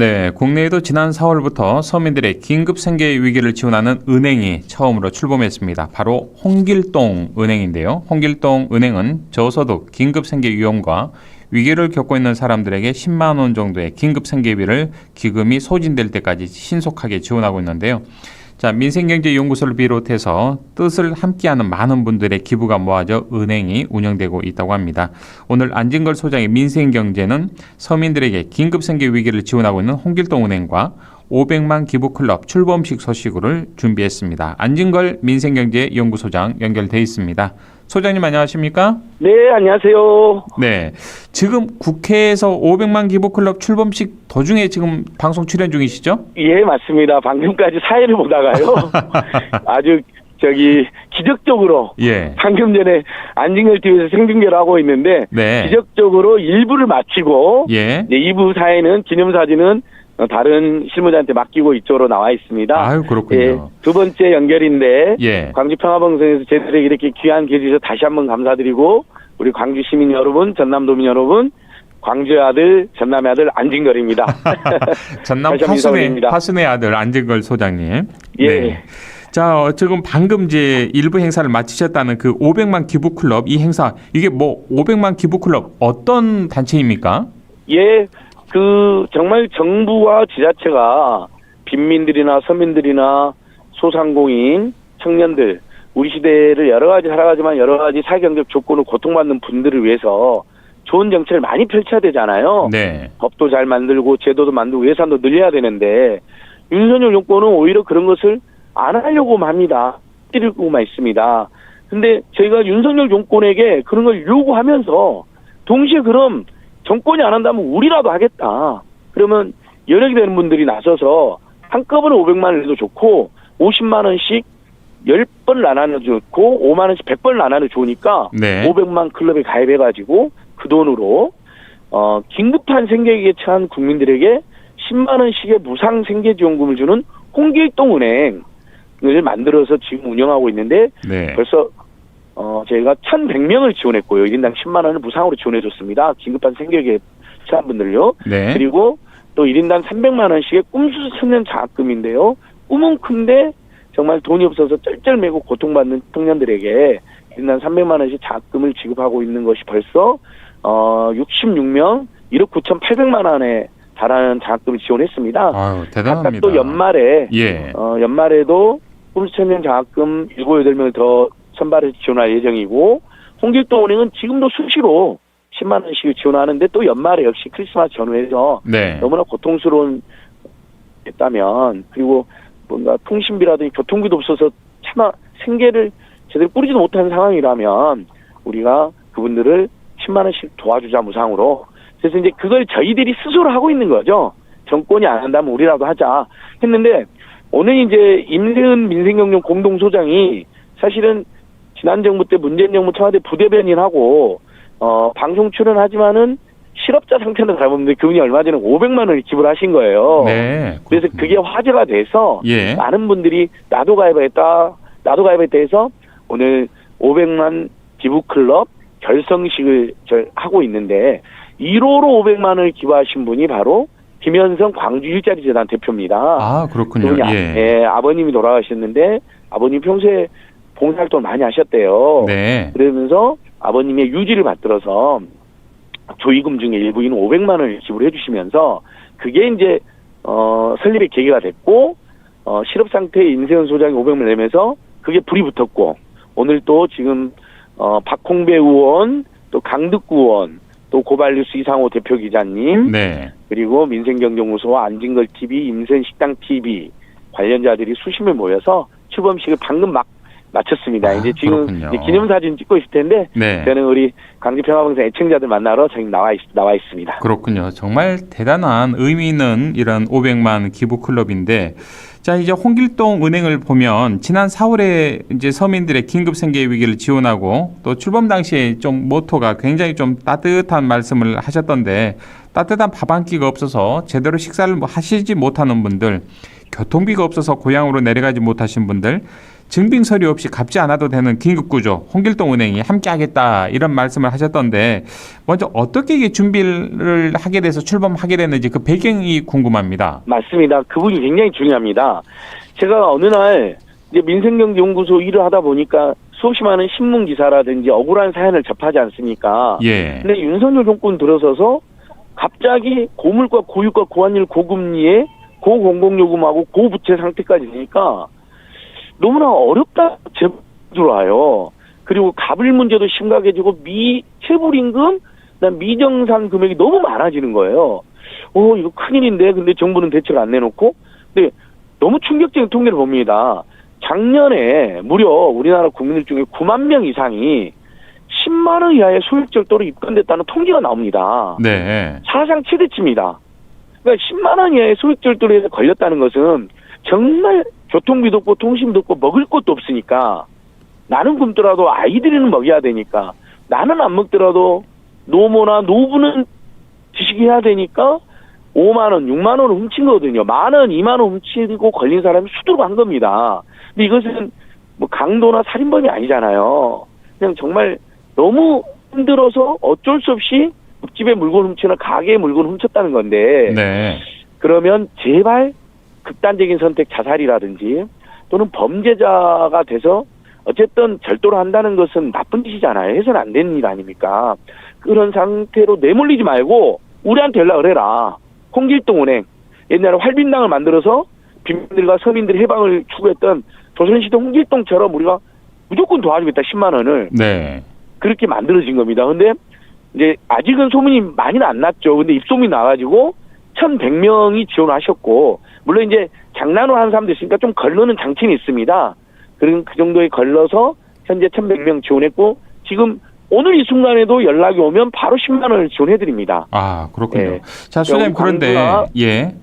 네, 국내에도 지난 4월부터 서민들의 긴급 생계 위기를 지원하는 은행이 처음으로 출범했습니다. 바로 홍길동 은행인데요. 홍길동 은행은 저소득 긴급 생계 위험과 위기를 겪고 있는 사람들에게 10만 원 정도의 긴급 생계비를 기금이 소진될 때까지 신속하게 지원하고 있는데요. 자, 민생경제연구소를 비롯해서 뜻을 함께하는 많은 분들의 기부가 모아져 은행이 운영되고 있다고 합니다. 오늘 안진걸 소장의 민생경제는 서민들에게 긴급생계 위기를 지원하고 있는 홍길동 은행과 500만 기부클럽 출범식 소식을 준비했습니다. 안진걸 민생경제연구소장 연결돼 있습니다. 소장님 안녕하십니까? 네, 안녕하세요. 네. 지금 국회에서 500만 기부클럽 출범식 도중에 지금 방송 출연 중이시죠? 예, 맞습니다. 방금까지 사회를 보다가요. 아주 저기 기적적으로 예. 방금 전에 안진걸 TV에서 생중계를 하고 있는데 네. 기적적으로 1부를 마치고 예. 네, 2부 사회는 기념사진은 어, 다른 실무자한테 맡기고 이쪽으로 나와 있습니다. 아유, 그렇군요. 예, 두 번째 연결인데 예. 광주 평화방송에서 저희들에게 이렇게 귀한 기회 주셔서 다시 한번 감사드리고 우리 광주 시민 여러분, 전남도민 여러분, 광주의 아들, 전남의 아들 안진걸입니다. 전남 파순의. 파순의 아들 안진걸 소장님. 예. 네. 자, 어, 지금 방금 이제 일부 행사를 마치셨다는 그 500만 기부 클럽 이 행사 이게 뭐 500만 기부 클럽 어떤 단체입니까? 예, 그 정말 정부와 지자체가 빈민들이나 서민들이나 소상공인, 청년들 우리 시대를 여러 가지 살아가지만 여러 가지 사회경제적 조건을 고통받는 분들을 위해서 좋은 정책을 많이 펼쳐야 되잖아요. 네. 법도 잘 만들고 제도도 만들고 예산도 늘려야 되는데 윤석열 정권은 오히려 그런 것을 안 하려고만 합니다. 띠리고만 있습니다. 근데 저희가 윤석열 정권에게 그런 걸 요구하면서 동시에 그럼 정권이 안 한다면 우리라도 하겠다. 그러면 여력이 되는 분들이 나서서 한꺼번에 500만 원 해도 좋고 50만 원씩 10번 나눠 좋고 5만 원씩 100번 나눠 좋으니까 네. 500만 클럽에 가입해 가지고 그 돈으로 어 긴급한 생계기에 처한 국민들에게 10만 원씩의 무상 생계 지원금을 주는 홍길동 은행 을 만들어서 지금 운영하고 있는데 네. 벌써 어 저희가 1,100명을 지원했고요. 1인당 10만 원을 무상으로 지원해 줬습니다. 긴급한 생계기에 처한 분들요. 네. 그리고 또 1인당 300만 원씩의 꿈수 청년 장학금인데요. 꿈은 큰데 정말 돈이 없어서 쩔쩔매고 고통받는 청년들에게 1인당 300만 원씩 장학금을 지급하고 있는 것이 벌써 어 66명 1억 9,800만 원에 달하는 장학금을 지원했습니다. 아유, 대단합니다. 또 연말에 예. 어 연말에도 꿈수 청년 장학금 7, 8명을 더 선발해서 지원할 예정이고 홍길동 은행은 지금도 수시로 10만 원씩 지원하는데 또 연말에 역시 크리스마스 전후해서 네. 너무나 고통스러운 했다면 그리고 뭔가 통신비라든지 교통비도 없어서 차마 생계를 제대로 꾸리지도 못하는 상황이라면 우리가 그분들을 10만 원씩 도와주자 무상으로 그래서 이제 그걸 저희들이 스스로 하고 있는 거죠 정권이 안 한다면 우리라도 하자 했는데 오늘 이제 임세은 민생경영 공동소장이 사실은 지난 정부 때 문재인 정부 청와대 부대변인하고 어 방송 출연하지만은 실업자 상태는 잘못는데 그분이 얼마 전에 500만 원을 기부하신 거예요. 네. 그래서 그게 화제가 돼서 예. 많은 분들이 나도 가입했다, 나도 가입했다 해서 오늘 500만 기부 클럽 결성식을 저- 하고 있는데 1호로 500만 원을 기부하신 분이 바로 김현성 광주 일자리 재단 대표입니다. 아, 그렇군요. 아- 예. 예, 아버님이 돌아가셨는데 아버님 평소에 봉사활동을 많이 하셨대요. 네. 그러면서 아버님의 유지를 받들어서 조의금 중에 일부인 500만 원을 기부를 해주시면서 그게 이제 어 설립의 계기가 됐고 어 실업 상태의 임세현 소장이 500만 원 내면서 그게 불이 붙었고 오늘 또 지금 어 박홍배 의원 또 강득구 의원 또 고발뉴스 이상호 대표 기자님 네. 그리고 민생경정무소와 안진걸 TV, 임센 식당 TV 관련자들이 수십 명 모여서 출범식을 방금 막 마쳤습니다. 아, 이제 지금. 이제 기념사진 찍고 있을 텐데 네. 저는 우리 강주평화방송 애청자들 만나러 지금 나와 있, 나와 있습니다. 그렇군요. 정말 대단한 의미 있는 이런 500만 기부 클럽인데 자 이제 홍길동 은행을 보면 지난 4월에 이제 서민들의 긴급 생계 위기를 지원하고 또 출범 당시에 좀 모토가 굉장히 좀 따뜻한 말씀을 하셨던데 따뜻한 밥 한 끼가 없어서 제대로 식사를 뭐 하시지 못하는 분들 교통비가 없어서 고향으로 내려가지 못하신 분들 증빙 서류 없이 갚지 않아도 되는 긴급 구조 홍길동 은행이 함께하겠다 이런 말씀을 하셨던데 먼저 어떻게 이게 준비를 하게 돼서 출범하게 됐는지 그 배경이 궁금합니다. 맞습니다. 그 부분이 굉장히 중요합니다. 제가 어느 날 이제 민생경제연구소 일을 하다 보니까 수없이 많은 신문 기사라든지 억울한 사연을 접하지 않습니까? 예. 근데 윤석열 정권 들어서서 갑자기 고물가, 고유가, 고환율, 고금리에 고공공요금하고 고부채 상태까지 되니까 너무나 어렵다 들어와요. 그리고 가불 문제도 심각해지고 미 체불 임금, 그다음 미정산 금액이 너무 많아지는 거예요. 어 이거 큰일인데 근데 정부는 대책을 안 내놓고 근데 너무 충격적인 통계를 봅니다. 작년에 무려 우리나라 국민들 중에 9만 명 이상이 10만 원 이하의 소액절도로 입건됐다는 통계가 나옵니다. 네. 사상 최대치입니다. 그러니까 10만 원 이하의 소액절도로 걸렸다는 것은 정말 교통비도 없고 통신비도 없고 먹을 것도 없으니까 나는 굶더라도 아이들은 먹여야 되니까 나는 안 먹더라도 노모나 노부는 지식해야 되니까 5만 원, 6만 원을 훔친 거거든요. 만 원, 2만 원 훔치고 걸린 사람이 수두룩 한 겁니다. 근데 이것은 뭐 강도나 살인범이 아니잖아요. 그냥 정말 너무 힘들어서 어쩔 수 없이 집에 물건 훔치나 가게에 물건 훔쳤다는 건데 네. 그러면 제발 극단적인 선택 자살이라든지 또는 범죄자가 돼서 어쨌든 절도를 한다는 것은 나쁜 짓이잖아요. 해서는 안 되는 일 아닙니까? 그런 상태로 내몰리지 말고 우리한테 연락을 해라. 홍길동 은행 옛날에 활빈당을 만들어서 빈민들과 서민들 해방을 추구했던 조선시대 홍길동처럼 우리가 무조건 도와주겠다 10만 원을 네. 그렇게 만들어진 겁니다. 근데 이제 아직은 소문이 많이는 안 났죠. 근데 입소문이 나가지고 1,100명이 지원하셨고 물론 이제 장난으로 하는 사람도 있으니까 좀 걸러는 장치는 있습니다. 그런 그 정도에 걸러서 현재 1,100명 지원했고 지금 오늘 이 순간에도 연락이 오면 바로 10만 원을 지원해 드립니다. 아 그렇군요. 네. 자 소장님 그런데 예.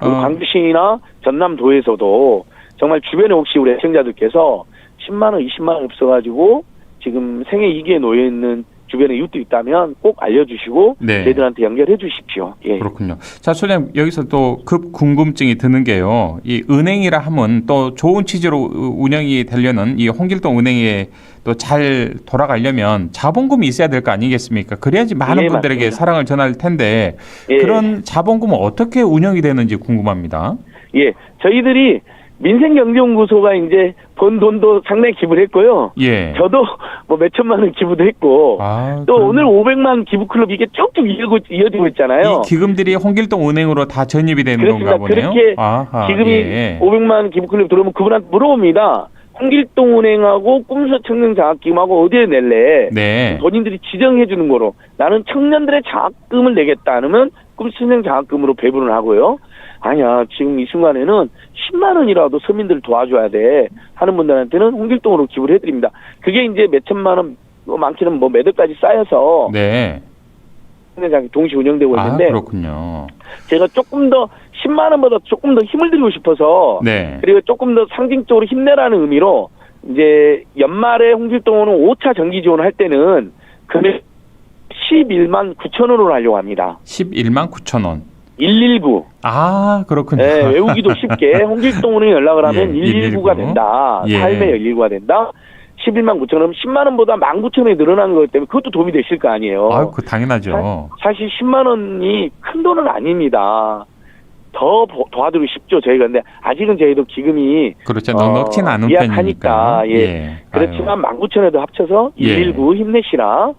어, 광주시나 전남도에서도 정말 주변에 혹시 우리 애청자들께서 10만 원, 20만 원 없어가지고 지금 생애 위기에 놓여 있는 주변에 이웃들 있다면 꼭 알려주시고 네. 저희들한테 연결해 주십시오. 예. 그렇군요. 자, 소장님 여기서 또 급 궁금증이 드는 게요. 이 은행이라 하면 또 좋은 취지로 운영이 되려는 이 홍길동 은행에 또 잘 돌아가려면 자본금이 있어야 될 거 아니겠습니까? 그래야지 많은 예, 분들에게 맞습니다. 사랑을 전할 텐데 예. 그런 자본금은 어떻게 운영이 되는지 궁금합니다. 예. 저희들이 민생경제연구소가 이제 번 돈도 상당히 기부를 했고요. 예. 저도 뭐 몇천만 원 기부도 했고 아, 또 오늘 500만 기부클럽 이게 쭉쭉 이어지고, 있잖아요. 이 기금들이 홍길동 은행으로 다 전입이 되는 그렇습니다. 건가 보네요. 그렇게 아하, 지금이 예. 500만 기부클럽 들어오면 그분한테 물어봅니다. 홍길동 은행하고 꿈수 청년 장학기금하고 어디에 낼래? 네. 본인들이 지정해 주는 거로 나는 청년들의 장학금을 내겠다 하면 꿈수 청년 장학금으로 배분을 하고요. 아니야 지금 이 순간에는 10만 원이라도 서민들을 도와줘야 돼 하는 분들한테는 홍길동으로 기부를 해드립니다. 그게 이제 몇 천만 원뭐 많게는 뭐 몇 억까지 쌓여서 네. 동시 운영되고 아, 있는데 그렇군요. 제가 조금 더 10만 원보다 조금 더 힘을 드리고 싶어서 네. 그리고 조금 더 상징적으로 힘내라는 의미로 이제 연말에 홍길동은 5차 정기 지원을 할 때는 금액 11만 9천 원으로 하려고 합니다. 11만 9천 원. 119. 아, 그렇군요. 예, 외우기도 쉽게 홍길동은에 연락을 하면 예, 119가 119. 된다. 예. 삶의 119가 된다. 11만 9천 원, 10만 원보다 1만 9천 원이 늘어나는 것 때문에 그것도 도움이 되실 거 아니에요. 아유, 그 당연하죠. 사 실 10만 원이 큰 돈은 아닙니다. 더 보- 도와드리고 싶죠 저희가 근데 아직은 저희도 기금이 그렇죠. 어, 넉넉지는 않은 예약하니까, 편이니까. 예. 그렇지만 19,000원에도 합쳐서 예. 119 힘내시라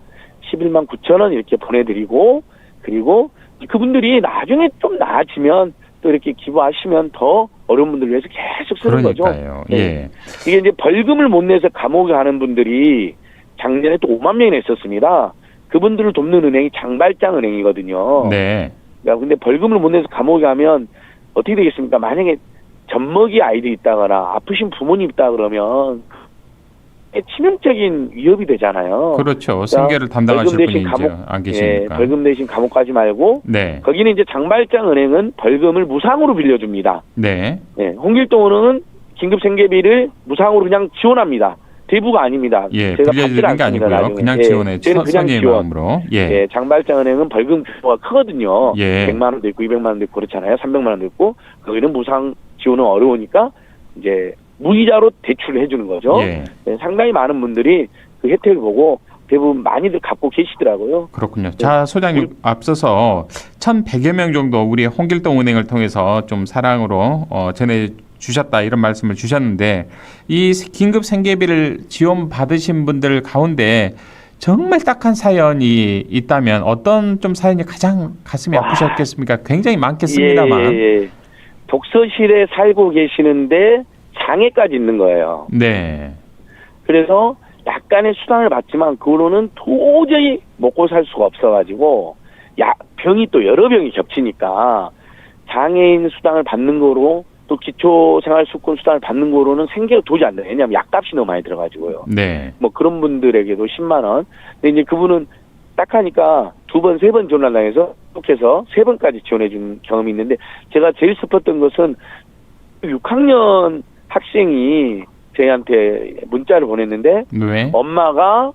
11만 9천 원 이렇게 보내드리고 그리고 그분들이 나중에 좀 나아지면 또 이렇게 기부하시면 더 어려운 분들을 위해서 계속 쓰는 거죠. 그러니까요. 네. 예. 이게 이제 벌금을 못 내서 감옥에 가는 분들이 작년에 또 5만 명이나 있었습니다. 그분들을 돕는 은행이 장발장 은행이거든요. 네. 야, 근데 벌금을 못 내서 감옥에 가면 어떻게 되겠습니까? 만약에 젖먹이 아이들이 있다거나 아프신 부모님 있다 그러면 치명적인 위협이 되잖아요. 그렇죠. 생계를 담당하실 벌금 분이 대신 감옥, 안 예, 계시니까. 벌금 대신 감옥 가지 말고 네. 거기는 이제 장발장 은행은 벌금을 무상으로 빌려줍니다. 네. 예, 홍길동 은행은 긴급 생계비를 무상으로 그냥 지원합니다. 대부가 아닙니다. 예. 제가 받질 게 아니고요. 나중에. 그냥 예, 지원해 저희는 그냥 선의의 지원. 마음으로. 예. 예, 장발장 은행은 벌금 규모가 크거든요. 예. 100만 원도 있고 200만 원도 있고 그렇잖아요. 300만 원도 있고 거기는 무상 지원은 어려우니까 이제 무이자로 대출을 해주는 거죠. 예. 네, 상당히 많은 분들이 그 혜택을 보고 대부분 많이들 갖고 계시더라고요. 그렇군요. 자, 소장님 앞서서 1,100여 명 정도 우리 홍길동 은행을 통해서 좀 사랑으로 어, 전해 주셨다 이런 말씀을 주셨는데 이 긴급 생계비를 지원 받으신 분들 가운데 정말 딱한 사연이 있다면 어떤 좀 사연이 가장 가슴이 와. 아프셨겠습니까? 굉장히 많겠습니다만. 예, 예, 예. 독서실에 살고 계시는데 장애까지 있는 거예요. 네. 그래서 약간의 수당을 받지만 그거로는 도저히 먹고 살 수가 없어가지고 야 병이 또 여러 병이 겹치니까 장애인 수당을 받는 거로 또 기초생활수권 수당을 받는 거로는 생계가 도저히 안 돼요. 왜냐하면 약값이 너무 많이 들어가지고요. 네. 뭐 그런 분들에게도 10만 원. 근데 이제 그분은 딱 하니까 두 번, 세번 지원을 당해서 해서 세 번까지 지원해 준 경험이 있는데 제가 제일 슬펐던 것은 6학년 학생이 저희한테 문자를 보냈는데 왜? 엄마가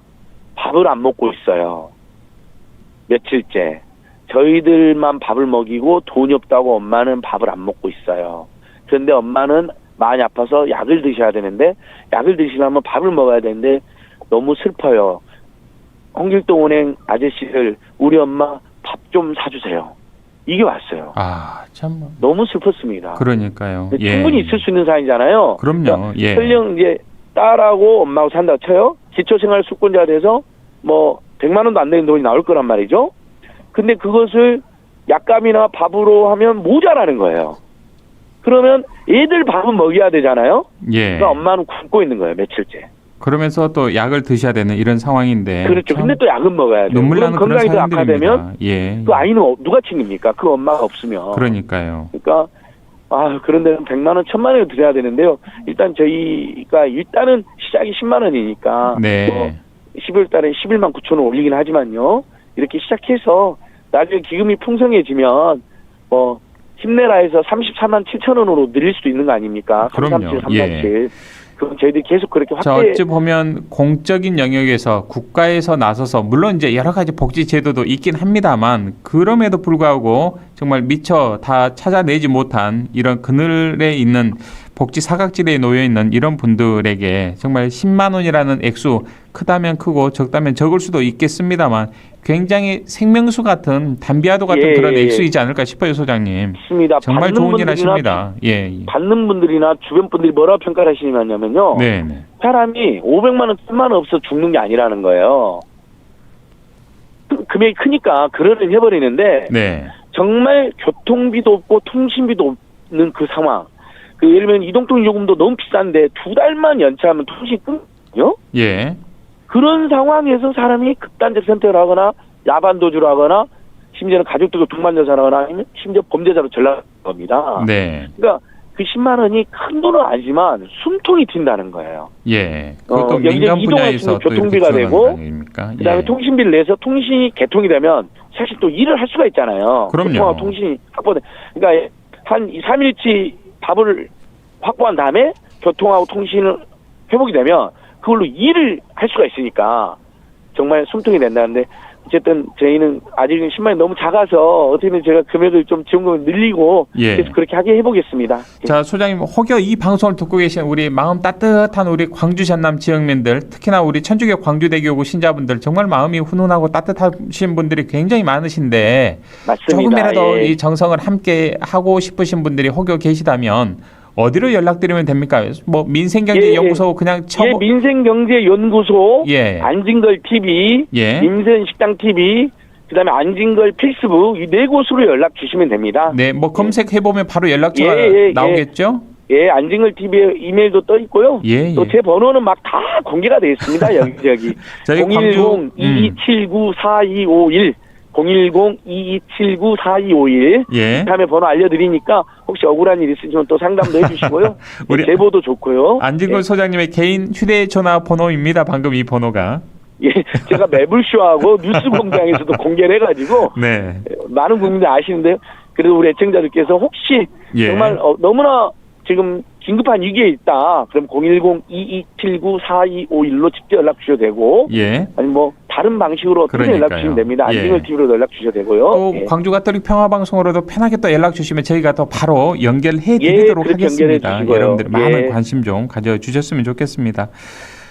밥을 안 먹고 있어요. 며칠째. 저희들만 밥을 먹이고 돈이 없다고 엄마는 밥을 안 먹고 있어요. 그런데 엄마는 많이 아파서 약을 드셔야 되는데 약을 드시려면 밥을 먹어야 되는데 너무 슬퍼요. 홍길동 은행 아저씨들 우리 엄마 밥 좀 사주세요. 이게 왔어요. 아, 참 너무 슬펐습니다. 그러니까요. 예. 충분히 있을 수 있는 사안이잖아요. 그럼요. 예. 설령 이제 딸하고 엄마하고 산다 쳐요. 기초생활 수권자 돼서 뭐 100만 원도 안 되는 돈이 나올 거란 말이죠. 근데 그것을 약값이나 밥으로 하면 모자라는 거예요. 그러면 애들 밥은 먹여야 되잖아요. 예. 그러니까 엄마는 굶고 있는 거예요, 며칠째. 그러면서 또 약을 드셔야 되는 이런 상황인데 그렇죠. 참 근데 또 약은 먹어야 돼요. 눈물 나는 그런 건강이 더 악화되면. 예. 그 아이는 어- 누가 챙깁니까? 그 엄마가 없으면. 그러니까요. 그러니까 아 그런 데는 100만 원, 1000만 원을 드려야 되는데요. 일단 저희가 일단은 시작이 10만 원이니까 네. 뭐 12월 달에 11만 9천 원 올리긴 하지만요. 이렇게 시작해서 나중에 기금이 풍성해지면 뭐 힘내라 해서 34만 7천 원으로 늘릴 수도 있는 거 아닙니까? 그럼요. 337, 예. 337. 그럼 저희들이 계속 그렇게 자, 확대 어찌 보면 공적인 영역에서 국가에서 나서서 물론 이제 여러 가지 복지 제도도 있긴 합니다만 그럼에도 불구하고 정말 미처 다 찾아내지 못한 이런 그늘에 있는 복지 사각지대에 놓여 있는 이런 분들에게 정말 10만 원이라는 액수 크다면 크고 적다면 적을 수도 있겠습니다만 굉장히 생명수 같은 담비아도 같은 예, 그런 예, 예. 액수이지 않을까 싶어요, 소장님. 있습니다. 정말 좋은 일 하십니다. 예. 예. 받는 분들이나 주변 분들이 뭐라고 평가를 하시냐면요. 네, 네. 사람이 500만 원, 1000만 원 없어 죽는 게 아니라는 거예요. 그- 금액이 크니까 그러는 해버리는데 네. 정말 교통비도 없고 통신비도 없는 그 상황. 그 예를 들면 이동통 요금도 너무 비싼데 두 달만 연차하면 통신 끊거든요. 예. 그런 상황에서 사람이 극단적 선택을 하거나 야반 도주를 하거나 심지어는 가족들과 동반자살 하거나 아니면 심지어 범죄자로 전락하는 겁니다. 네. 그러니까 그 10만 원이 큰 돈은 아니지만 숨통이 튄다는 거예요. 예. 그것도 어, 민간 분야에서 교통비가 되고, 거 아닙니까? 그다음에 예. 통신비를 내서 통신이 개통이 되면 사실 또 일을 할 수가 있잖아요. 그럼요. 통신이 확보돼. 그러니까 한 2, 3일치 밥을 확보한 다음에 교통하고 통신을 회복이 되면 그걸로 일을 할 수가 있으니까 정말 숨통이 된다는데 어쨌든 저희는 아직은 10만이 너무 작아서 어떻게든 제가 금액을 좀 지원금을 늘리고 예. 계속 그렇게 하게 해보겠습니다. 자, 소장님 혹여 이 방송을 듣고 계신 우리 마음 따뜻한 우리 광주 전남 지역민들, 특히나 우리 천주교 광주대교구 신자분들 정말 마음이 훈훈하고 따뜻하신 분들이 굉장히 많으신데 맞습니다. 조금이라도 예. 이 정성을 함께 하고 싶으신 분들이 혹여 계시다면 어디로 연락드리면 됩니까? 뭐 민생경제연구소 그냥 쳐 예, 민생경제연구소 예. 안진걸 TV, 예. 민생식당 TV, 그다음에 안진걸 페이스북 이 네 곳으로 연락 주시면 됩니다. 네, 뭐 검색해 보면 바로 연락처가 예, 예, 예. 나오겠죠? 예, 안진걸 TV에 이메일도 떠 있고요. 예, 또 예. 제 번호는 막 다 공개가 되어 있습니다. 여기 저기. 저희 광주 010-2279-4251 010-2279-4251 예. 다음에 번호 알려드리니까 혹시 억울한 일 있으시면 또 상담도 해주시고요. 우리 제보도 좋고요. 안진걸 소장님의 개인 휴대전화 번호입니다. 방금 이 번호가. 예, 제가 매불쇼하고 뉴스 공장에서도 공개를 해가지고 네. 많은 국민들 아시는데요. 그래도 우리 애청자들께서 혹시 예. 정말 어, 너무나 지금 긴급한 위기에 있다. 그럼 010-2279-4251로 직접 연락 주셔도 되고 예. 아니 뭐 다른 방식으로 어떻게 연락. 주시면 됩니다. 예. 안진걸 TV로 연락 주셔도 되고요. 또 예. 광주 가톨릭 평화 방송으로도 편하게 또 연락 주시면 저희가 또 바로 연결해 드리도록 예, 하겠습니다. 여러분들 많은 예. 관심 좀 가져 주셨으면 좋겠습니다.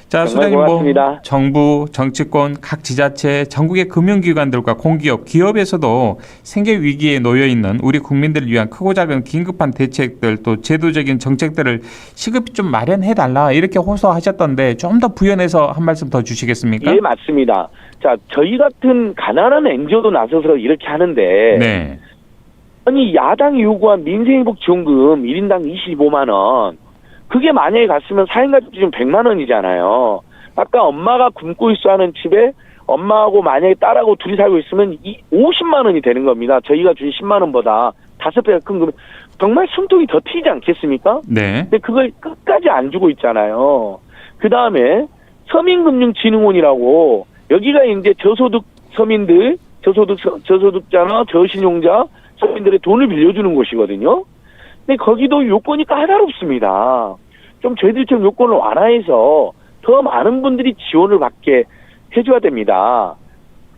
자, 정말 수장님 뭐 고맙습니다. 정부, 정치권, 각 지자체, 전국의 금융기관들과 공기업, 기업에서도 생계 위기에 놓여 있는 우리 국민들을 위한 크고 작은 긴급한 대책들 또 제도적인 정책들을 시급히 좀 마련해 달라 이렇게 호소하셨던데 좀 더 부연해서 한 말씀 더 주시겠습니까? 예, 맞습니다. 자, 저희 같은 가난한 NGO도 나서서 이렇게 하는데 네. 아니 야당이 요구한 민생회복 지원금 1인당 25만 원 그게 만약에 갔으면 4인 가족 기준 100만 원이잖아요. 아까 엄마가 굶고 있어 하는 집에 엄마하고 만약에 딸하고 둘이 살고 있으면 이 50만 원이 되는 겁니다. 저희가 준 10만 원보다 다섯 배가 큰 금. 정말 숨통이 더 트이지 않겠습니까? 네. 근데 그걸 끝까지 안 주고 있잖아요. 그 다음에 서민금융진흥원이라고 여기가 이제 저소득 서민들, 저소득 서- 저소득자나 저신용자 서민들의 돈을 빌려주는 곳이거든요. 근데 거기도 요건이 까다롭습니다. 좀 저희들처럼 요건을 완화해서 더 많은 분들이 지원을 받게 해줘야 됩니다.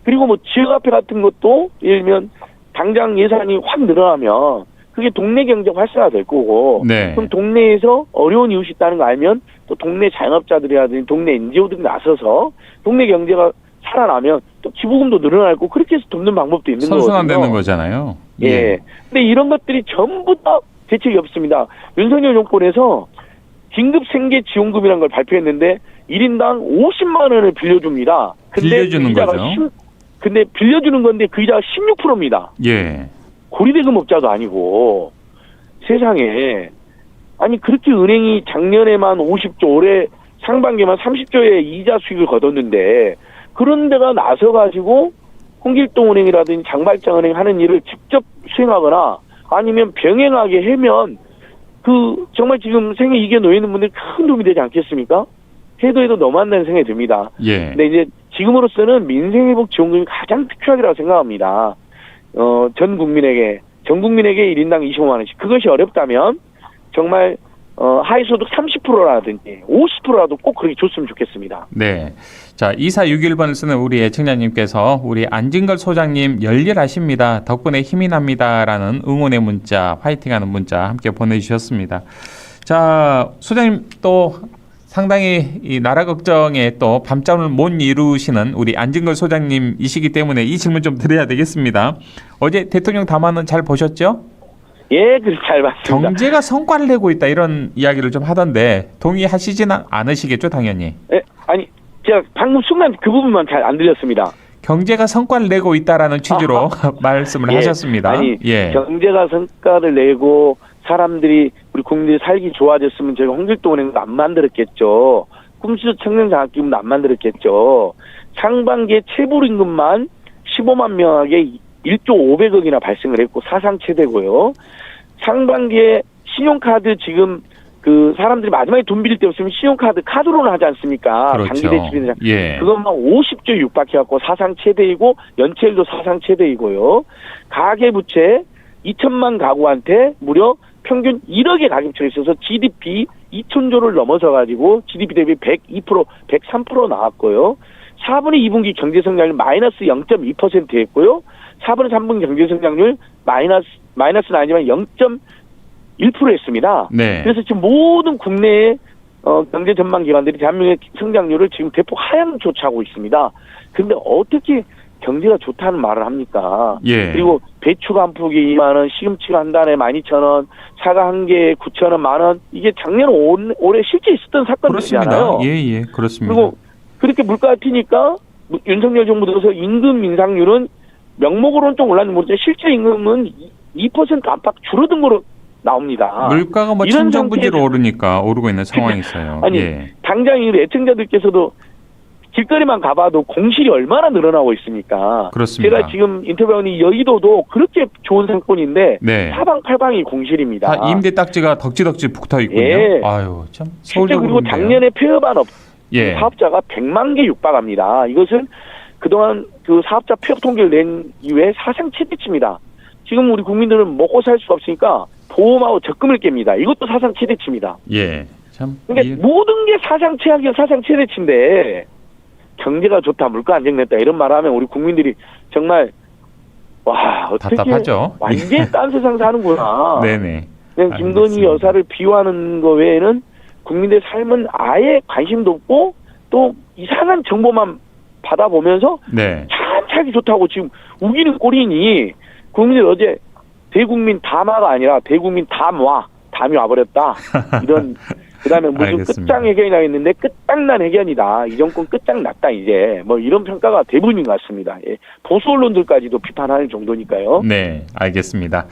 그리고 뭐 지역화폐 같은 것도 예를 들면 당장 예산이 확 늘어나면 그게 동네 경제 활성화 될 거고 네. 그럼 동네에서 어려운 이웃이 있다는 거 알면 또 동네 자영업자들이라든지 동네 NGO들이 나서서 동네 경제가 살아나면 또 기부금도 늘어나고 그렇게 해서 돕는 방법도 있는 거거든요. 선순환되는 거잖아요. 예. 근데 이런 것들이 전부 다 대책이 없습니다. 윤석열 정권에서 긴급 생계 지원금이라는 걸 발표했는데 1인당 50만 원을 빌려줍니다. 근데 빌려주는 그 거죠. 10 근데 빌려주는 건데 그 이자가 16%입니다. 예. 고리대금업자도 아니고 세상에 아니 그렇게 은행이 작년에만 50조 올해 상반기만 30조의 이자 수익을 거뒀는데 그런 데가 나서 가지고 홍길동 은행이라든지 장발장 은행 하는 일을 직접 수행하거나 아니면 병행하게 하면 그 정말 지금 생애 이게 놓여 있는 분들 큰 도움이 되지 않겠습니까? 해도 해도 너무한다는 생각이 듭니다. 예. 근데 이제 지금으로서는 민생회복 지원금이 가장 필요하다고 생각합니다. 어, 전 국민에게, 전 국민에게 1인당 25만 원씩. 그것이 어렵다면 정말 어, 하위소득 30%라든지 50%라도 꼭 그렇게 줬으면 좋겠습니다. 네. 자, 2461번을 쓰는 우리 애청자님께서 우리 안진걸 소장님 열일하십니다. 덕분에 힘이 납니다 라는 응원의 문자, 화이팅 하는 문자 함께 보내주셨습니다. 자, 소장님 또 상당히 이 나라 걱정에 또 밤잠을 못 이루시는 우리 안진걸 소장님이시기 때문에 이 질문 좀 드려야 되겠습니다. 어제 대통령 담화는 잘 보셨죠? 예, 그렇게 잘 봤습니다. 경제가 성과를 내고 있다 이런 이야기를 좀 하던데 동의하시지는 않으시겠죠, 당연히. 예, 아니, 제가 방금 순간 그 부분만 잘 안 들렸습니다. 경제가 성과를 내고 있다라는 취지로 말씀을 예, 하셨습니다. 아니, 예. 경제가 성과를 내고 사람들이 우리 국민들이 살기 좋아졌으면 저희가 홍길동은행도 안 만들었겠죠. 꿈치도 청년장학금도 안 만들었겠죠. 상반기에 체불임금만 15만 명에게 1조 500억이나 발생을 했고 사상 최대고요. 상반기에 신용카드 지금 그 사람들이 마지막에 돈 빌릴 때 없으면 신용카드 카드로는 하지 않습니까? 그렇죠. 단기 대출이나 예. 그것만 50조 육박해 갖고 사상 최대이고 연체율도 사상 최대이고요. 가계 부채 2천만 가구한테 무려 평균 1억의 가계부채가 있어서 GDP 2천조를 넘어서 가지고 GDP 대비 102% 103% 나왔고요. 4분의 2분기 경제 성장률 마이너스 0.2% 했고요. 4분의 3분기 경제 성장률 마이너스 마이너스는 아니지만 0.1% 했습니다. 네. 그래서 지금 모든 국내의 어, 경제 전망 기관들이 대한민국의 성장률을 지금 대폭 하향 조치하고 있습니다. 근데 어떻게 경제가 좋다는 말을 합니까? 예. 그리고 배추가 한 포기 2만 원, 시금치가 한 달에 12,000원, 사과 한 개에 9,000원, 만 원. 이게 작년 올, 올해 실제 있었던. 사건들이잖아요. 예, 예. 그렇습니다. 그리고 그렇게 물가가 튀니까 윤석열 정부 들어서 임금 인상률은 명목으로는 좀 올랐는데 모르지만 실제 임금은 2% 안팎 줄어든 거로 나옵니다. 물가가 뭐 천정부지로 오르니까 오르고 있는 상황이 있어요. 아니, 예. 당장 이 애청자들께서도 길거리만 가봐도 공실이 얼마나 늘어나고 있습니까? 그렇습니다. 제가 지금 인터뷰하니 여의도도 그렇게 좋은 상권인데 네. 사방팔방이 공실입니다. 다 임대 딱지가 덕지덕지 붙어 있군요. 예. 아유, 참 실제 그리고 작년에 폐업한 업 예. 사업자가 100만 개 육박합니다. 이것은 그동안 그 사업자 폐업 통계를 낸 이후에 사상 최대치입니다. 지금 우리 국민들은 먹고 살 수가 없으니까 보험하고 적금을 깹니다. 이것도 사상 최대치입니다. 예. 참. 그러니까 이- 모든 게 사상 최악이야 사상 최대치인데 경제가 좋다 물가 안정됐다 이런 말하면 우리 국민들이 정말 와 어떻게 답답하죠. 완전히 딴 세상 사는구나. 네네. 그냥 김건희 알겠습니다. 여사를 비유하는 거 외에는 국민들의 삶은 아예 관심도 없고 또 이상한 정보만 받아보면서 네. 참 살기 좋다고 지금 우기는 꼴이니 국민들 어제 대국민 담화가 아니라 대국민 담화 담이 와버렸다 이런 그다음에 무슨 알겠습니다. 끝장 해견이라 했는데 끝장난 해견이다 이 정권 끝장났다 이제 뭐 이런 평가가 대부분인 것 같습니다 예. 보수 언론들까지도 비판하는 정도니까요 네, 알겠습니다.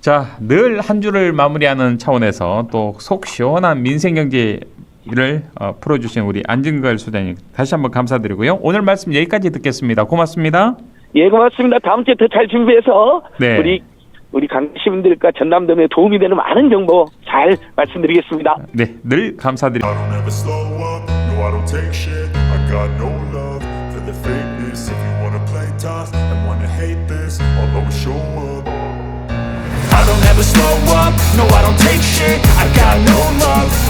자, 늘 한 주를 마무리하는 차원에서 또 속 시원한 민생 경제 를 어, 풀어주신 우리 안진걸 소장님 다시 한번 감사드리고요. 오늘 말씀 여기까지 듣겠습니다. 고맙습니다. 예 고맙습니다 다음 주에 더 잘 준비해서 네. 우리 우리 강 시민들과 전남도에 도움이 되는 많은 정보 잘 말씀드리겠습니다. 네, 늘 감사드립니다. I don't ever slow up, no I don't take shit I got no love